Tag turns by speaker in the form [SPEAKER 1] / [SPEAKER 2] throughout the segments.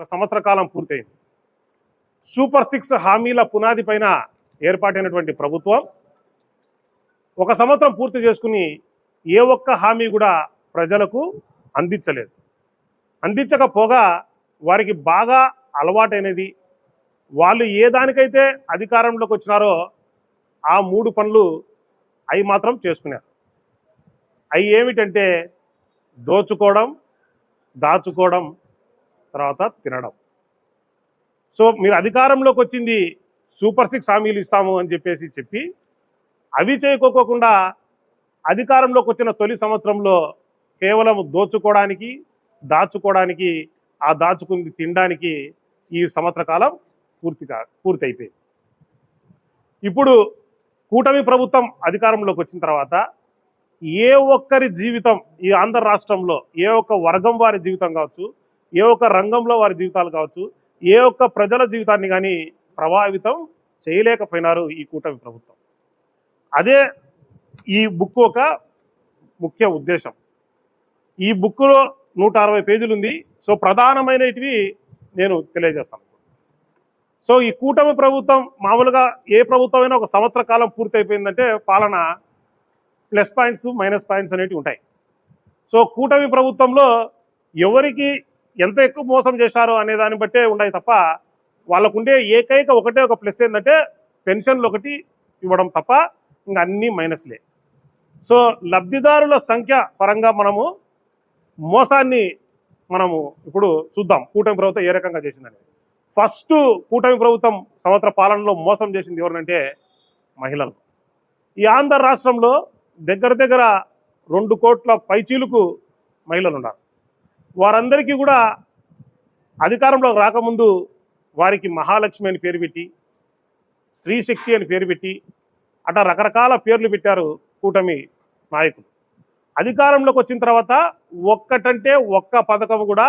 [SPEAKER 1] ఒక సంవత్సర కాలం పూర్తయింది. సూపర్ సిక్స్ హామీల పునాది పైన ఏర్పాటైనటువంటి ప్రభుత్వం ఒక సంవత్సరం పూర్తి చేసుకుని ఏ ఒక్క హామీ కూడా ప్రజలకు అందించలేదు. అందించకపోగా వారికి బాగా అలవాటైనది. వాళ్ళు ఏ దానికైతే అధికారంలోకి వచ్చినారో ఆ మూడు పనులు అవి మాత్రం చేసుకున్నారు. అవి ఏమిటంటే దోచుకోవడం దాచుకోవడం తర్వాత తినడం. సో మీరు అధికారంలోకి వచ్చింది సూపర్ సిక్స్ హామీలు ఇస్తాము అని చెప్పేసి చెప్పి అవి చేయకోకుండా అధికారంలోకి వచ్చిన తొలి సంవత్సరంలో కేవలం దోచుకోవడానికి దాచుకోవడానికి ఆ దాచుకుంది తినడానికి ఈ సంవత్సర కాలం పూర్తిగా పూర్తి అయిపోయింది ఇప్పుడు కూటమి ప్రభుత్వం అధికారంలోకి వచ్చిన తర్వాత ఏ ఒక్కరి జీవితం ఈ ఆంధ్ర రాష్ట్రంలో ఏ ఒక్క వర్గం వారి జీవితం కావచ్చు ఏ ఒక్క రంగంలో వారి జీవితాలు కావచ్చు ఏ ఒక్క ప్రజల జీవితాన్ని కానీ ప్రభావితం చేయలేకపోయినారు ఈ కూటమి ప్రభుత్వం. అదే ఈ బుక్ ఒక ముఖ్య ఉద్దేశం. ఈ బుక్లో నూట అరవై పేజీలు ఉంది సో ప్రధానమైనటివి నేను తెలియజేస్తాను. సో ఈ కూటమి ప్రభుత్వం మామూలుగా ఏ ప్రభుత్వమైనా ఒక సంవత్సర కాలం పూర్తి అయిపోయిందంటే పాలన ప్లస్ పాయింట్స్ మైనస్ పాయింట్స్ అనేటివి ఉంటాయి. సో కూటమి ప్రభుత్వంలో ఎవరికి ఎంత ఎక్కువ మోసం చేశారో అనే దాన్ని బట్టే ఉన్నాయి తప్ప వాళ్ళకుండే ఏకైక ఒకటే ఒక ప్లస్ ఏంటంటే పెన్షన్లు ఒకటి ఇవ్వడం తప్ప ఇంకా అన్నీ మైనస్లే. సో లబ్ధిదారుల సంఖ్య పరంగా మనము మోసాన్ని మనము ఇప్పుడు చూద్దాం. కూటమి ప్రభుత్వం ఏ రకంగా చేసిందనేది ఫస్ట్ కూటమి ప్రభుత్వం సంవత్సర పాలనలో మోసం చేసింది ఎవరినంటే మహిళలు. ఈ ఆంధ్ర రాష్ట్రంలో దగ్గర దగ్గర రెండు కోట్ల పైచీలకు మహిళలు ఉన్నారు వారందరికీ కూడా అధికారంలోకి రాకముందు వారికి మహాలక్ష్మి అని పేరు పెట్టి స్త్రీశక్తి అని పేరు పెట్టి అట్లా రకరకాల పేర్లు పెట్టారు కూటమి నాయకులు. అధికారంలోకి వచ్చిన తర్వాత ఒక్కటంటే ఒక్క పథకం కూడా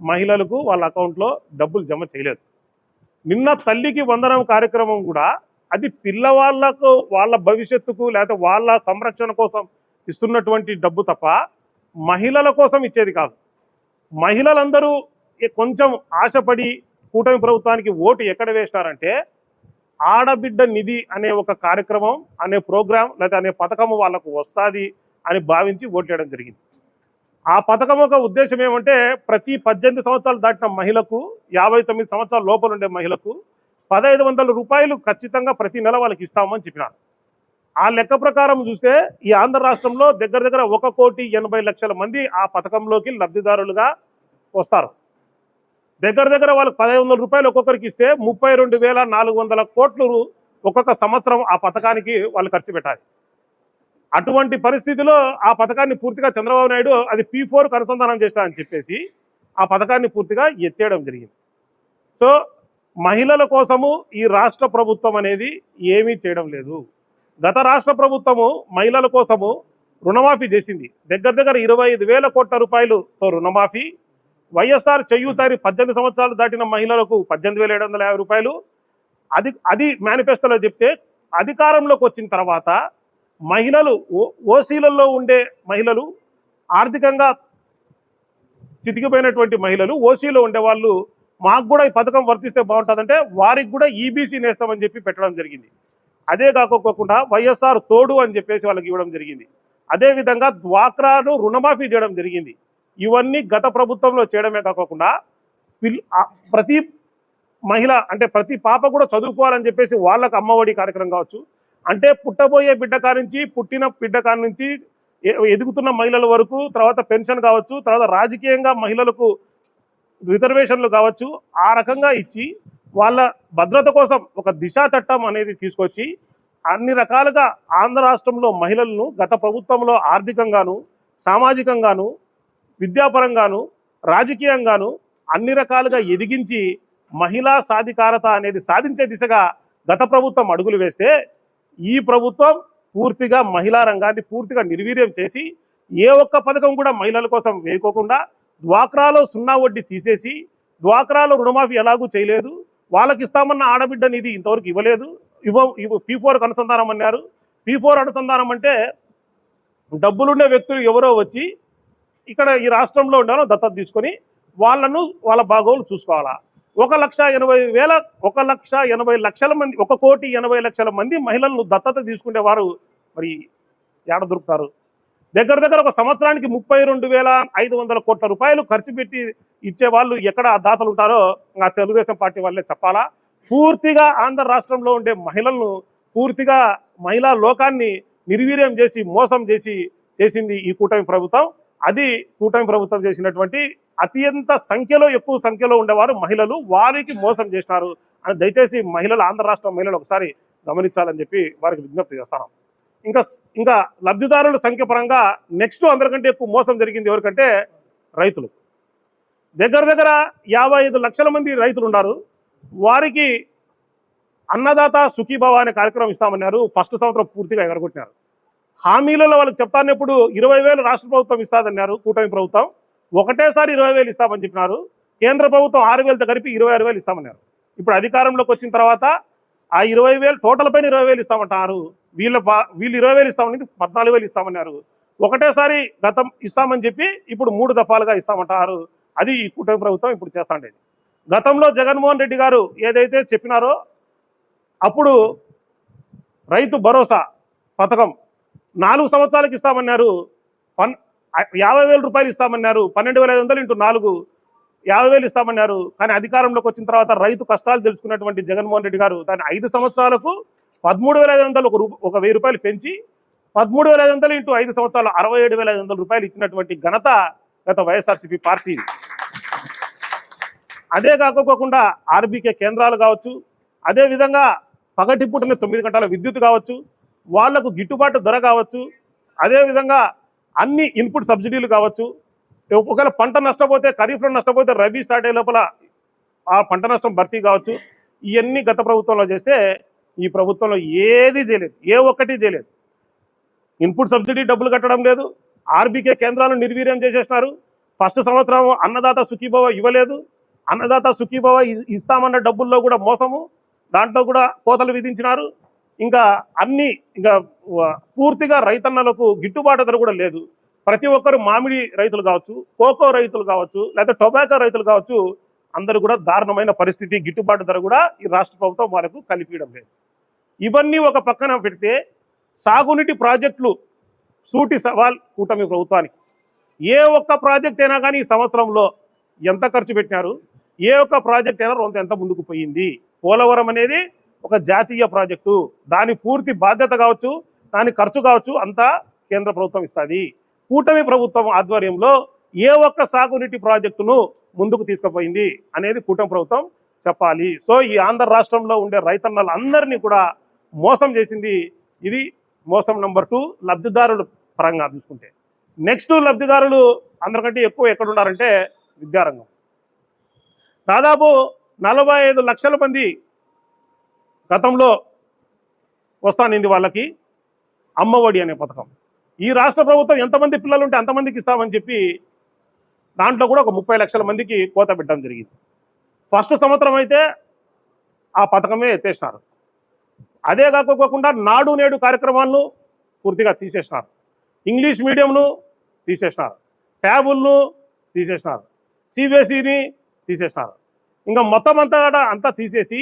[SPEAKER 1] మహిళలకు వాళ్ళ అకౌంట్లో డబ్బులు జమ చేయలేదు. నిన్న తల్లికి వందనం కార్యక్రమం కూడా అది పిల్లవాళ్ళకు వాళ్ళ భవిష్యత్తుకు లేకపోతే వాళ్ళ సంరక్షణ కోసం ఇస్తున్నటువంటి డబ్బు తప్ప మహిళల కోసం ఇచ్చేది కాదు. మహిళలందరూ కొంచెం ఆశపడి కూటమి ప్రభుత్వానికి ఓటు ఎక్కడ వేస్తారంటే ఆడబిడ్డ నిధి అనే ఒక కార్యక్రమం అనే ప్రోగ్రాం లేదా అనే పథకం వాళ్ళకు వస్తుంది అని భావించి ఓట్లేయడం జరిగింది. ఆ పథకం యొక్క ఉద్దేశం ఏమంటే ప్రతి పద్దెనిమిది సంవత్సరాలు దాటిన మహిళకు యాభై తొమ్మిది సంవత్సరాల లోపల ఉండే మహిళకు పదహైదు వందల రూపాయలు ఖచ్చితంగా ప్రతి నెల వాళ్ళకి ఇస్తామని చెప్పినారు. ఆ లెక్క ప్రకారం చూస్తే ఈ ఆంధ్ర రాష్ట్రంలో దగ్గర దగ్గర ఒక కోటి ఎనభై లక్షల మంది ఆ పథకంలోకి లబ్ధిదారులుగా వస్తారు. దగ్గర దగ్గర వాళ్ళకి పదహైదు వందల రూపాయలు ఒక్కొక్కరికి ఇస్తే ముప్పై రెండు వేల నాలుగు వందల కోట్లు ఒక్కొక్క సంవత్సరం ఆ పథకానికి వాళ్ళు ఖర్చు పెట్టాలి. అటువంటి పరిస్థితిలో ఆ పథకాన్ని పూర్తిగా చంద్రబాబు నాయుడు అది పీ ఫోర్కి అనుసంధానం చేస్తా అని చెప్పేసి ఆ పథకాన్ని పూర్తిగా ఎత్తేయడం జరిగింది. సో మహిళల కోసము ఈ రాష్ట్ర ప్రభుత్వం అనేది ఏమీ చేయడం లేదు. గత రాష్ట్ర ప్రభుత్వము మహిళల కోసము రుణమాఫీ చేసింది. దగ్గర దగ్గర ఇరవై ఐదు వేల కోట్ల రూపాయలతో రుణమాఫీ. వైఎస్ఆర్ చెయ్యూతారి పద్దెనిమిది సంవత్సరాలు దాటిన మహిళలకు పద్దెనిమిది వేల ఏడు వందల యాభై రూపాయలు. అది అది మేనిఫెస్టోలో చెప్తే అధికారంలోకి వచ్చిన తర్వాత మహిళలు ఓ- ఓసీలలో ఉండే మహిళలు ఆర్థికంగా చితికిపోయినటువంటి మహిళలు ఓసీలో ఉండే వాళ్ళు మాకు కూడా ఈ పథకం వర్తిస్తే బాగుంటుందంటే వారికి కూడా ఈబీసీ నేస్తామని చెప్పి పెట్టడం జరిగింది. అదే కాకోకుండా వైఎస్ఆర్ తోడు అని చెప్పేసి వాళ్ళకి ఇవ్వడం జరిగింది. అదేవిధంగా డ్వాక్రాను రుణమాఫీ చేయడం జరిగింది. ఇవన్నీ గత ప్రభుత్వంలో చేయడమే కాకుండా పిల్ ప్రతి మహిళ అంటే ప్రతి పాప కూడా చదువుకోవాలని చెప్పేసి వాళ్ళకు అమ్మఒడి కార్యక్రమం కావచ్చు. అంటే పుట్టబోయే బిడ్డ కానించి పుట్టిన బిడ్డ కానించి ఎదుగుతున్న మహిళల వరకు తర్వాత పెన్షన్ కావచ్చు తర్వాత రాజకీయంగా మహిళలకు రిజర్వేషన్లు కావచ్చు ఆ రకంగా ఇచ్చి వాళ్ళ భద్రత కోసం ఒక దిశా చట్టం అనేది తీసుకొచ్చి అన్ని రకాలుగా ఆంధ్ర రాష్ట్రంలో మహిళలను గత ప్రభుత్వంలో ఆర్థికంగాను సామాజికంగాను విద్యాపరంగాను రాజకీయంగాను అన్ని రకాలుగా ఎదిగించి మహిళా సాధికారత అనేది సాధించే దిశగా గత ప్రభుత్వం అడుగులు వేస్తే ఈ ప్రభుత్వం పూర్తిగా మహిళా రంగాన్ని పూర్తిగా నిర్వీర్యం చేసి ఏ ఒక్క పథకం కూడా మహిళల కోసం వేయకోకుండా డ్వాక్రాలో సున్నా వడ్డీ తీసేసి డ్వాక్రాలో రుణమాఫీ ఎలాగూ చేయలేదు. వాళ్ళకి ఇస్తామన్న ఆడబిడ్డ నిధి ఇంతవరకు ఇవ్వలేదు. ఇవ్వ ఇవ్వ పీ ఫోర్కి అనుసంధానం అన్నారు. పీ ఫోర్ అనుసంధానం అంటే డబ్బులుండే వ్యక్తులు ఎవరో వచ్చి ఇక్కడ ఈ రాష్ట్రంలో ఉండాలో దత్తత తీసుకొని వాళ్ళను వాళ్ళ బాగోలు చూసుకోవాలా. ఒక లక్ష ఎనభై వేల ఒక లక్ష ఎనభై లక్షల మంది ఒక కోటి ఎనభై లక్షల మంది మహిళలను దత్తత తీసుకునే వారు మరి ఏడ దొరుకుతారు? దగ్గర దగ్గర ఒక సంవత్సరానికి ముప్పై రెండు వేల ఐదు వందల కోట్ల రూపాయలు ఖర్చు పెట్టి ఇచ్చే వాళ్ళు ఎక్కడ దాతలు ఉంటారో ఆ తెలుగుదేశం పార్టీ వాళ్ళే చెప్పాలా? పూర్తిగా ఆంధ్ర రాష్ట్రంలో ఉండే మహిళలను పూర్తిగా మహిళా లోకాన్ని నిర్వీర్యం చేసి మోసం చేసి చేసింది ఈ కూటమి ప్రభుత్వం. అది కూటమి ప్రభుత్వం చేసినటువంటి అత్యంత సంఖ్యలో ఎక్కువ సంఖ్యలో ఉండేవారు మహిళలు. వారికి మోసం చేసినారు. అని దయచేసి మహిళలు ఆంధ్ర రాష్ట్ర మహిళలు ఒకసారి గమనించాలని చెప్పి వారికి విజ్ఞప్తి చేస్తాను. ఇంకా ఇంకా లబ్ధిదారుల సంఖ్య పరంగా నెక్స్ట్ అందరికంటే ఎక్కువ మోసం జరిగింది ఎవరికంటే రైతులు. దగ్గర దగ్గర యాభై ఐదు లక్షల మంది రైతులు ఉన్నారు. వారికి అన్నదాత సుఖీభవ అనే కార్యక్రమం ఇస్తామన్నారు. ఫస్ట్ సంవత్సరం పూర్తిగా ఎగరగొట్టినారు. హామీలలో వాళ్ళకి చెప్తానప్పుడు ఇరవై వేలు రాష్ట్ర ప్రభుత్వం ఇస్తాదన్నారు కూటమి ప్రభుత్వం. ఒకటేసారి ఇరవై వేలు ఇస్తామని చెప్పినారు. కేంద్ర ప్రభుత్వం ఆరు వేలతో కలిపి ఇరవై ఆరు వేలు ఇస్తామన్నారు. ఇప్పుడు అధికారంలోకి వచ్చిన తర్వాత ఆ ఇరవై వేలు టోటల్ పైన ఇరవై వేలు ఇస్తామంటారు వీళ్ళ వీళ్ళు ఇరవై వేలు ఇస్తామని పద్నాలుగు వేలు ఇస్తామన్నారు. ఒకటేసారి గతం ఇస్తామని చెప్పి ఇప్పుడు మూడు దఫాలుగా ఇస్తామంటారు. అది ఈ కూటమి ప్రభుత్వం ఇప్పుడు చేస్తా ఉండేది. గతంలో జగన్మోహన్ రెడ్డి గారు ఏదైతే చెప్పినారో అప్పుడు రైతు భరోసా పథకం నాలుగు సంవత్సరాలకు ఇస్తామన్నారు. పన్ యాభై వేల రూపాయలు ఇస్తామన్నారు. పన్నెండు వేల ఐదు వందలు ఇంటూ నాలుగు యాభై వేలు ఇస్తామన్నారు. కానీ అధికారంలోకి వచ్చిన తర్వాత రైతు కష్టాలు తెలుసుకున్నటువంటి జగన్మోహన్ రెడ్డి గారు దాని ఐదు సంవత్సరాలకు పదమూడు వేల ఐదు వందలు ఒక రూ ఒక వెయ్యి రూపాయలు పెంచి పదమూడు వేల ఐదు వందలు ఇంటూ ఐదు సంవత్సరాలు అరవై ఏడు వేల ఐదు వందల రూపాయలు ఇచ్చినటువంటి ఘనత గత వైఎస్ఆర్సీపీ పార్టీ. అదే కాకపోకుండా ఆర్బీకే కేంద్రాలు కావచ్చు అదేవిధంగా పగటి తొమ్మిది గంటల విద్యుత్ కావచ్చు వాళ్ళకు గిట్టుబాటు ధర కావచ్చు అదేవిధంగా అన్ని ఇన్పుట్ సబ్సిడీలు కావచ్చు. ఒకవేళ పంట నష్టపోతే ఖరీఫ్లో నష్టపోతే రబీ స్టార్ట్ అయ్యే లోపల ఆ పంట నష్టం భర్తీ కావచ్చు. ఇవన్నీ గత ప్రభుత్వంలో చేస్తే ఈ ప్రభుత్వంలో ఏది చేయలేదు ఏ ఒక్కటి చేయలేదు. ఇన్పుట్ సబ్సిడీ డబ్బులు కట్టడం లేదు ఆర్బీకే కేంద్రాలను నిర్వీర్యం చేసేసినారు. ఫస్ట్ సంవత్సరం అన్నదాత సుఖీభవ ఇవ్వలేదు అన్నదాత సుఖీభవ ఇస్తామన్న డబ్బుల్లో కూడా మోసము దాంట్లో కూడా కోతలు విధించినారు. ఇంకా అన్ని ఇంకా పూర్తిగా రైతన్నలకు గిట్టుబాటు ధర కూడా లేదు. ప్రతి ఒక్కరు మామిడి రైతులు కావచ్చు కోకో రైతులు కావచ్చు లేదా టొబాకో రైతులు కావచ్చు అందరూ కూడా దారుణమైన పరిస్థితి గిట్టుబాటు ధర కూడా ఈ రాష్ట్ర ప్రభుత్వం వాళ్ళకు కల్పించడం లేదు. ఇవన్నీ ఒక పక్కన పెడితే సాగునీటి ప్రాజెక్టులు సూటి సవాల్ కూటమి ప్రభుత్వానికి. ఏ ఒక్క ప్రాజెక్ట్ అయినా కానీ ఈ సంవత్సరంలో ఎంత ఖర్చు పెట్టినారు? ఏ ఒక్క ప్రాజెక్ట్ అయినా రొంత ఎంత ముందుకు పోయింది? పోలవరం అనేది ఒక జాతీయ ప్రాజెక్టు. దాని పూర్తి బాధ్యత కావచ్చు దాని ఖర్చు కావచ్చు అంతా కేంద్ర ప్రభుత్వం ఇస్తుంది. కూటమి ప్రభుత్వం ఆధ్వర్యంలో ఏ ఒక్క సాగునీటి ప్రాజెక్టును ముందుకు తీసుకుపోయింది అనేది కూటమి ప్రభుత్వం చెప్పాలి. సో ఈ ఆంధ్ర రాష్ట్రంలో ఉండే రైతన్నలందరినీ కూడా మోసం చేసింది ఇది మోసం నెంబర్ టూ లబ్ధిదారుల పరంగా చూసుకుంటే. నెక్స్ట్ లబ్ధిదారులు అందరికంటే ఎక్కువ ఎక్కడున్నారంటే విద్యారంగం. దాదాపు నలభై ఐదు లక్షల మంది గతంలో వస్తానింది వాళ్ళకి అమ్మఒడి అనే పథకం. ఈ రాష్ట్ర ప్రభుత్వం ఎంతమంది పిల్లలు ఉంటే అంతమందికి ఇస్తామని చెప్పి దాంట్లో కూడా ఒక ముప్పై లక్షల మందికి కోత పెట్టడం జరిగింది. ఫస్ట్ సంవత్సరం అయితే ఆ పథకమే ఎత్తేసినారు అదే కాకపోకుండా నాడు నేడు కార్యక్రమాలను పూర్తిగా తీసేసినారు. ఇంగ్లీష్ మీడియంను తీసేసినారు. ట్యాబుల్ను తీసేసినారు. సిబిఎస్ఈని తీసేసినారు. ఇంకా మొత్తం అంతా కూడా అంతా తీసేసి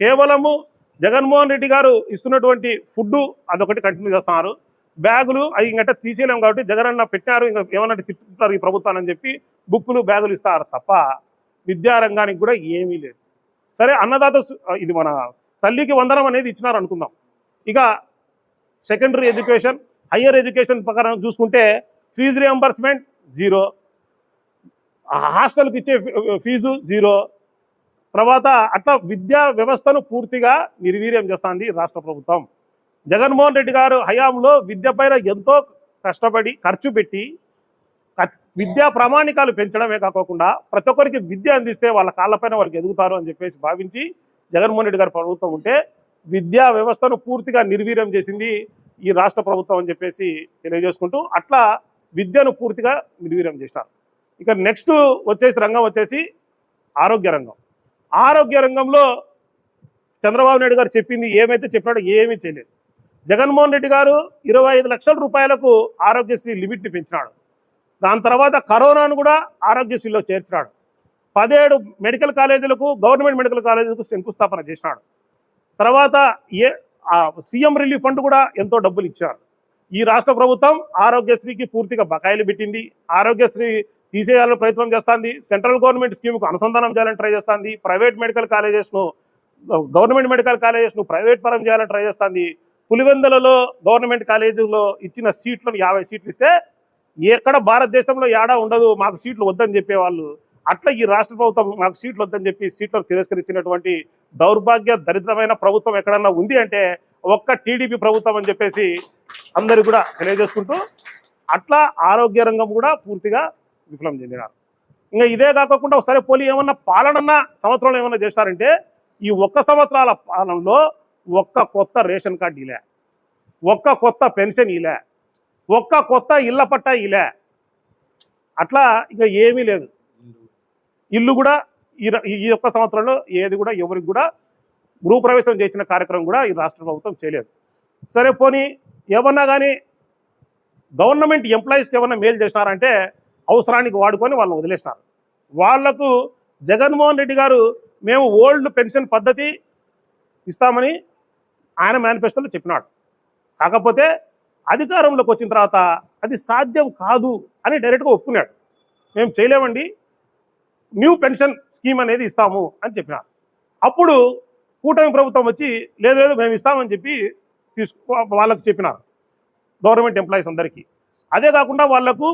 [SPEAKER 1] కేవలము జగన్మోహన్ రెడ్డి గారు ఇస్తున్నటువంటి ఫుడ్ అదొకటి కంటిన్యూ చేస్తున్నారు. బ్యాగులు అవి ఇంకంటే తీసేయలేము కాబట్టి జగన్ అన్న పెట్టారు ఇంకా ఏమన్నా తిట్టుకుంటారు ఈ ప్రభుత్వాన్ని అని చెప్పి బుక్కులు బ్యాగులు ఇస్తారు తప్ప విద్యారంగానికి కూడా ఏమీ లేదు. సరే అన్నదాత ఇది మన తల్లికి వందనం అనేది ఇచ్చినారు అనుకుందాం. ఇక సెకండరీ ఎడ్యుకేషన్ హయ్యర్ ఎడ్యుకేషన్ ప్రకారం చూసుకుంటే ఫీజు రియంబర్స్మెంట్ జీరో హాస్టల్కి ఇచ్చే ఫీ- ఫీజు జీరో తర్వాత అట్లా విద్యా వ్యవస్థను పూర్తిగా నిర్వీర్యం చేస్తుంది రాష్ట్ర ప్రభుత్వం. జగన్మోహన్ రెడ్డి గారు హయాంలో విద్యపైన ఎంతో కష్టపడి ఖర్చు పెట్టి విద్యా ప్రామాణికాలు పెంచడమే కాకుండా ప్రతి ఒక్కరికి విద్య అందిస్తే వాళ్ళ కాళ్ళపైన వారికి ఎదుగుతారు అని చెప్పేసి భావించి జగన్మోహన్ రెడ్డి గారి ప్రభుత్వం ఉంటే విద్యా వ్యవస్థను పూర్తిగా నిర్వీర్యం చేసింది ఈ రాష్ట్ర ప్రభుత్వం అని చెప్పేసి తెలియజేసుకుంటూ అట్లా విద్యను పూర్తిగా నిర్వీర్యం చేసినారు. ఇక నెక్స్ట్ వచ్చేసి రంగం వచ్చేసి ఆరోగ్య రంగం. ఆరోగ్య రంగంలో చంద్రబాబు నాయుడు గారు చెప్పింది ఏమైతే చెప్పాడో ఏమీ చేయలేదు. జగన్మోహన్ రెడ్డి గారు ఇరవై ఐదు లక్షల రూపాయలకు ఆరోగ్యశ్రీ లిమిట్ని పెంచినాడు. దాని తర్వాత కరోనాను కూడా ఆరోగ్యశ్రీలో చేర్చినాడు. పదిహేడు మెడికల్ కాలేజీలకు గవర్నమెంట్ మెడికల్ కాలేజీలకు శంకుస్థాపన చేసినాడు తర్వాత ఏ సీఎం రిలీఫ్ ఫండ్ కూడా ఎంతో డబ్బులు ఇచ్చారు. ఈ రాష్ట్ర ప్రభుత్వం ఆరోగ్యశ్రీకి పూర్తిగా బకాయిలు పెట్టింది. ఆరోగ్యశ్రీ తీసేయాలని ప్రయత్నం చేస్తుంది. సెంట్రల్ గవర్నమెంట్ స్కీమ్కు అనుసంధానం చేయాలని ట్రై చేస్తుంది. ప్రైవేట్ మెడికల్ కాలేజెస్ను గవర్నమెంట్ మెడికల్ కాలేజెస్ను ప్రైవేట్ పరం చేయాలని ట్రై చేస్తుంది. పులివెందులలో గవర్నమెంట్ కాలేజీలో ఇచ్చిన సీట్లను యాభై సీట్లు ఇస్తే ఎక్కడ భారతదేశంలో ఏడా ఉండదు మాకు సీట్లు వద్దని చెప్పేవాళ్ళు అట్లా ఈ రాష్ట్ర ప్రభుత్వం నాకు సీట్లు వద్దని చెప్పి సీట్లను తిరస్కరించినటువంటి దౌర్భాగ్య దరిద్రమైన ప్రభుత్వం ఎక్కడన్నా ఉంది అంటే ఒక్క టీడీపీ ప్రభుత్వం అని చెప్పేసి అందరూ కూడా తెలియజేసుకుంటూ అట్లా ఆరోగ్య రంగం కూడా పూర్తిగా విఫలం చెందినారు. ఇంకా ఇదే కాకుండా ఒకసారి పోలి ఏమన్నా పాలనన్నా సంవత్సరంలో ఏమన్నా చేస్తారంటే ఈ ఒక్క సంవత్సరాల పాలనలో ఒక్క కొత్త రేషన్ కార్డు ఇలే ఒక్క కొత్త పెన్షన్ ఇలే ఒక్క కొత్త ఇళ్ళ పట్టా ఇలే. అట్లా ఇంకా ఏమీ లేదు. ఇల్లు కూడా ఈ ఈ ఒక్క సంవత్సరంలో ఏది కూడా ఎవరికి కూడా గృహప్రవేశం చేసిన కార్యక్రమం కూడా ఈ రాష్ట్ర ప్రభుత్వం చేయలేదు. సరే పోనీ ఏమన్నా కానీ గవర్నమెంట్ ఎంప్లాయీస్కి ఏమన్నా మేలు చేసినారంటే అవసరానికి వాడుకొని వాళ్ళని వదిలేసినారు. వాళ్ళకు జగన్మోహన్ రెడ్డి గారు మేము ఓల్డ్ పెన్షన్ పద్ధతి ఇస్తామని ఆయన మేనిఫెస్టోలో చెప్పినాడు. కాకపోతే అధికారంలోకి వచ్చిన తర్వాత అది సాధ్యం కాదు అని డైరెక్ట్గా ఒప్పుకున్నాడు. మేము చేయలేమండి న్యూ పెన్షన్ స్కీమ్ అనేది ఇస్తాము అని చెప్పిన. అప్పుడు కూటమి ప్రభుత్వం వచ్చి లేదు లేదు మేము ఇస్తామని చెప్పి తీసుకో వాళ్ళకు చెప్పినారు గవర్నమెంట్ ఎంప్లాయీస్ అందరికీ. అదే కాకుండా వాళ్ళకు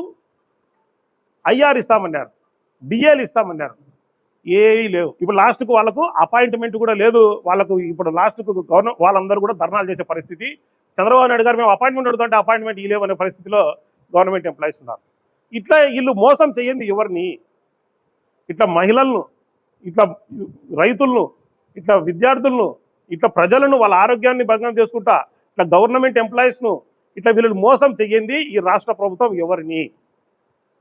[SPEAKER 1] ఐఆర్ ఇస్తామన్నారు. డిఏలు ఇస్తామన్నారు. ఏవి లేవు. ఇప్పుడు లాస్ట్కు వాళ్ళకు అపాయింట్మెంట్ కూడా లేదు. వాళ్ళకు ఇప్పుడు లాస్ట్కు గవర్నమెంట్ వాళ్ళందరూ కూడా ధర్నాలు చేసే పరిస్థితి. చంద్రబాబు నాయుడు గారు మేము అపాయింట్మెంట్ అడుగుతుంటే అపాయింట్మెంట్ ఇలేవు పరిస్థితిలో గవర్నమెంట్ ఎంప్లాయీస్ ఉన్నారు. ఇట్లా వీళ్ళు మోసం చేయండి ఎవరిని? ఇట్లా మహిళలను ఇట్లా రైతులను ఇట్లా విద్యార్థులను ఇట్లా ప్రజలను వాళ్ళ ఆరోగ్యాన్ని భంగం చేసుకుంటా ఇట్లా గవర్నమెంట్ ఎంప్లాయీస్ను ఇట్లా వీళ్ళు మోసం చెయ్యింది ఈ రాష్ట్ర ప్రభుత్వం ఎవరిని?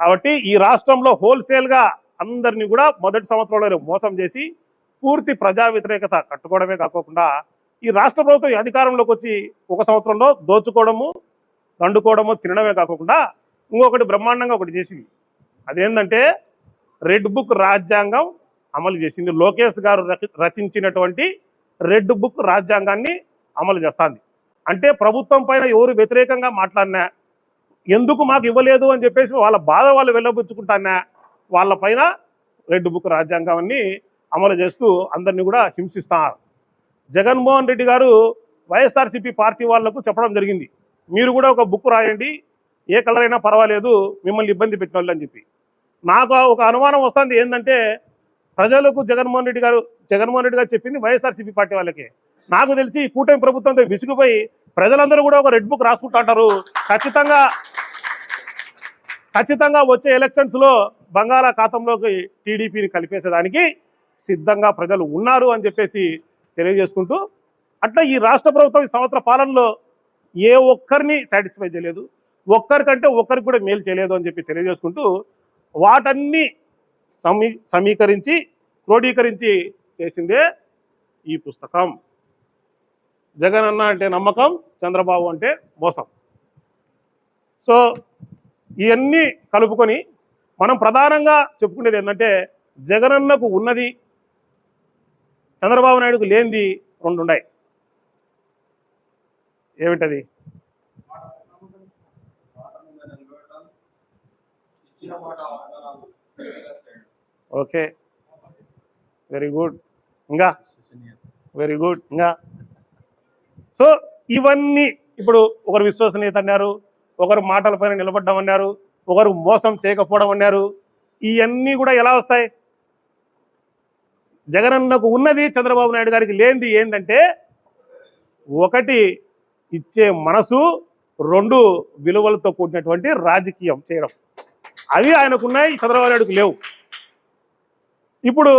[SPEAKER 1] కాబట్టి ఈ రాష్ట్రంలో హోల్సేల్గా అందరినీ కూడా మొదటి సంవత్సరంలో మోసం చేసి పూర్తి ప్రజా వ్యతిరేకత కట్టుకోవడమే కాకుండా ఈ రాష్ట్ర ప్రభుత్వం అధికారంలోకి వచ్చి ఒక సంవత్సరంలో దోచుకోవడము దండుకోవడము తినడమే కాకుండా ఇంకొకటి బ్రహ్మాండంగా ఒకటి చేసింది. అదేంటంటే రెడ్ బుక్ రాజ్యాంగం అమలు చేసింది. లోకేష్ గారు రచించినటువంటి రెడ్ బుక్ రాజ్యాంగాన్ని అమలు చేస్తుంది. అంటే ప్రభుత్వం పైన ఎవరు వ్యతిరేకంగా మాట్లాడినా ఎందుకు మాకు ఇవ్వలేదు అని చెప్పేసి వాళ్ళ బాధ వాళ్ళు వెళ్ళబుచ్చుకుంటానా వాళ్ళ పైన రెడ్ బుక్ రాజ్యాంగాన్ని అమలు చేస్తూ అందరినీ కూడా హింసిస్తున్నారు జగన్మోహన్ రెడ్డి గారు వైఎస్ఆర్సీపీ పార్టీ వాళ్ళకు చెప్పడం జరిగింది. మీరు కూడా ఒక బుక్ రాయండి ఏ కలర్ అయినా పర్వాలేదు మిమ్మల్ని ఇబ్బంది పెట్టిన అని చెప్పి. నాకు ఒక అనుమానం వస్తుంది ఏంటంటే ప్రజలకు జగన్మోహన్ రెడ్డి గారు జగన్మోహన్ రెడ్డి గారు చెప్పింది వైఎస్ఆర్సీపీ పార్టీ వాళ్ళకి. నాకు తెలిసి ఈ కూటమి ప్రభుత్వంతో విసిగిపోయి ప్రజలందరూ కూడా ఒక రెడ్ బుక్ రాసుకుంటుంటారు ఖచ్చితంగా ఖచ్చితంగా వచ్చే ఎలక్షన్స్లో బంగాళాఖాతంలోకి టీడీపీని కలిపేసేదానికి సిద్ధంగా ప్రజలు ఉన్నారు అని చెప్పేసి తెలియజేసుకుంటూ అట్లా ఈ రాష్ట్ర ప్రభుత్వం ఈ సంవత్సర పాలనలో ఏ ఒక్కరిని సాటిస్ఫై చేయలేదు. ఒక్కరికంటే ఒక్కరికి కూడా మేలు చేయలేదు అని చెప్పి తెలియజేసుకుంటూ వాటన్ని సమీ సమీకరించి క్రోడీకరించి చేసిందే ఈ పుస్తకం. జగన్ అన్న అంటే నమ్మకం చంద్రబాబు అంటే మోసం. సో ఇవన్నీ కలుపుకొని మనం ప్రధానంగా చెప్పుకునేది ఏంటంటే జగనన్నకు ఉన్నది చంద్రబాబు నాయుడుకు లేనిది రెండు ఉన్నాయి ఏమిటది
[SPEAKER 2] ఇచ్చిన మాట
[SPEAKER 1] ఓకే. Very good. ఇంకా? Very good. ఇంకా? సో ఇవన్నీ ఇప్పుడు ఒకరు విశ్వసనీయత అన్నారు ఒకరు మాటలపైన నిలబడ్డం అన్నారు ఒకరు మోసం చేయకపోవడం అన్నారు ఇవన్నీ కూడా ఎలా వస్తాయి? జగనన్నకు ఉన్నది చంద్రబాబు నాయుడు గారికి లేనిది ఏంటంటే ఒకటి ఇచ్చే మనసు రెండు విలువలతో కూడినటువంటి రాజకీయం చేయడం. అవి ఆయనకున్నాయి చంద్రబాబు నాయుడుకు లేవు. ఇప్పుడు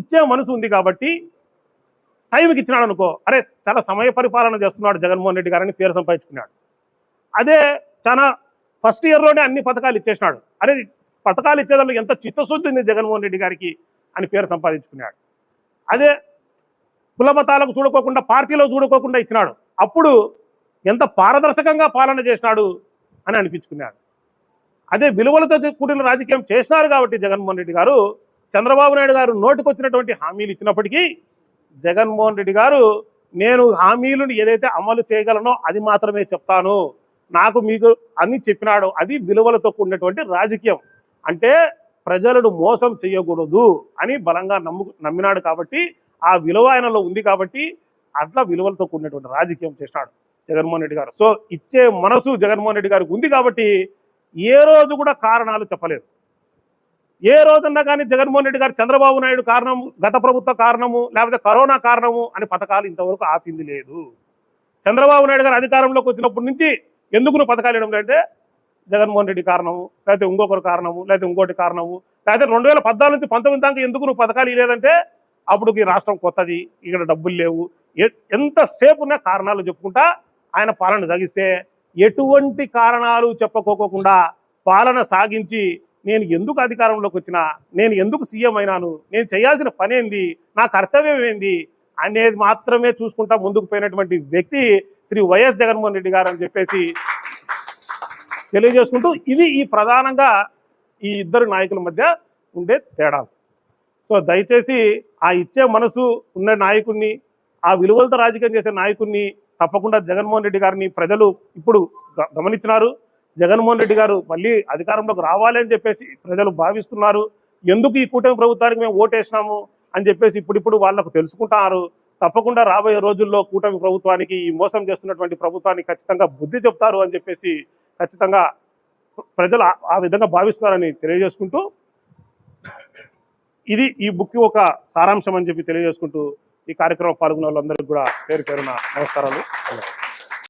[SPEAKER 1] ఇచ్చే మనసు ఉంది కాబట్టి టైంకి ఇచ్చినాడు అనుకో అరే చాలా సమయ పరిపాలన చేస్తున్నాడు జగన్మోహన్ రెడ్డి గారని పేరు సంపాదించుకున్నాడు. అదే చాలా ఫస్ట్ ఇయర్లోనే అన్ని పథకాలు ఇచ్చేసినాడు. అరే పథకాలు ఇచ్చేదాన్ని ఎంత చిత్తశుద్ధి ఉంది జగన్మోహన్ రెడ్డి గారికి అని పేరు సంపాదించుకున్నాడు. అదే కులమతాలకు చూడుకోకుండా పార్టీలో చూడుకోకుండా ఇచ్చినాడు. అప్పుడు ఎంత పారదర్శకంగా పాలన చేసినాడు అని అనిపించుకున్నాడు. అదే విలువలతో కూడిన రాజకీయం చేసినారు కాబట్టి జగన్మోహన్ రెడ్డి గారు చంద్రబాబు నాయుడు గారు నోటికొచ్చినటువంటి హామీలు ఇచ్చినప్పటికీ జగన్మోహన్ రెడ్డి గారు నేను హామీలను ఏదైతే అమలు చేయగలనో అది మాత్రమే చెప్తాను. నాకు మీకు అని చెప్పినాడు. అది విలువలతో కూడినటువంటి రాజకీయం. అంటే ప్రజలను మోసం చేయకూడదు అని బలంగా నమ్ము నమ్మినాడు కాబట్టి ఆ విలువ ఆయనలో ఉంది కాబట్టి అట్లా విలువలతో కూడినటువంటి రాజకీయం చేసినాడు జగన్మోహన్ రెడ్డి గారు. సో ఇచ్చే మనసు జగన్మోహన్ రెడ్డి గారికి ఉంది కాబట్టి ఏ రోజు కూడా కారణాలు చెప్పలేదు. ఏ రోజున్నా కానీ జగన్మోహన్ రెడ్డి గారు చంద్రబాబు నాయుడు కారణము గత ప్రభుత్వ కారణము లేకపోతే కరోనా కారణము అని పథకాలు ఇంతవరకు ఆపింది లేదు. చంద్రబాబు నాయుడు గారు అధికారంలోకి వచ్చినప్పటి నుంచి ఎందుకు నువ్వు పథకాలు ఇవ్వడం అంటే జగన్మోహన్ రెడ్డి కారణము లేకపోతే ఇంకొకరు కారణము లేకపోతే ఇంకోటి కారణము లేకపోతే రెండు వేల పద్నాలుగు నుంచి పంతొమ్మిది దాకా ఎందుకు నువ్వు పథకాలు ఇవ్వలేదంటే అప్పుడు ఈ రాష్ట్రం కొత్తది ఇక్కడ డబ్బులు లేవు. ఎంతసేపు ఉన్న కారణాలు చెప్పుకుంటా ఆయన పాలన సాగిస్తే ఎటువంటి కారణాలు చెప్పుకోకుండా పాలన సాగించి నేను ఎందుకు అధికారంలోకి వచ్చినా నేను ఎందుకు సీఎం అయినాను నేను చేయాల్సిన పని ఏంది నా కర్తవ్యం ఏంది అనేది మాత్రమే చూసుకుంటా ముందుకు పోయినటువంటి వ్యక్తి శ్రీ వైఎస్ జగన్మోహన్ రెడ్డి గారు అని చెప్పేసి తెలియజేసుకుంటూ ఇవి ఈ ప్రధానంగా ఈ ఇద్దరు నాయకుల మధ్య ఉండే తేడాలు. సో దయచేసి ఆ ఇచ్చే మనసు ఉన్న నాయకుడిని ఆ విలువలతో రాజకీయం చేసే నాయకుడిని తప్పకుండా జగన్మోహన్ రెడ్డి గారిని ప్రజలు ఇప్పుడు గ- గమనించినారు. జగన్మోహన్ రెడ్డి గారు మళ్ళీ అధికారంలోకి రావాలి అని చెప్పేసి ప్రజలు భావిస్తున్నారు. ఎందుకు ఈ కూటమి ప్రభుత్వానికి మేము ఓటేసినాము అని చెప్పేసి ఇప్పుడిప్పుడు వాళ్ళకు తెలుసుకుంటున్నారు తప్పకుండా రాబోయే రోజుల్లో కూటమి ప్రభుత్వానికి ఈ మోసం చేస్తున్నటువంటి ప్రభుత్వానికి ఖచ్చితంగా బుద్ధి చెప్తారు అని చెప్పేసి ఖచ్చితంగా ప్రజలు ఆ- విధంగా భావిస్తున్నారని తెలియజేసుకుంటూ ఇది ఈ బుక్ ఒక సారాంశం అని చెప్పి తెలియజేసుకుంటూ ఈ కార్యక్రమం పాల్గొన్న వాళ్ళందరికీ కూడా పేరు పేరున నమస్కారాలు.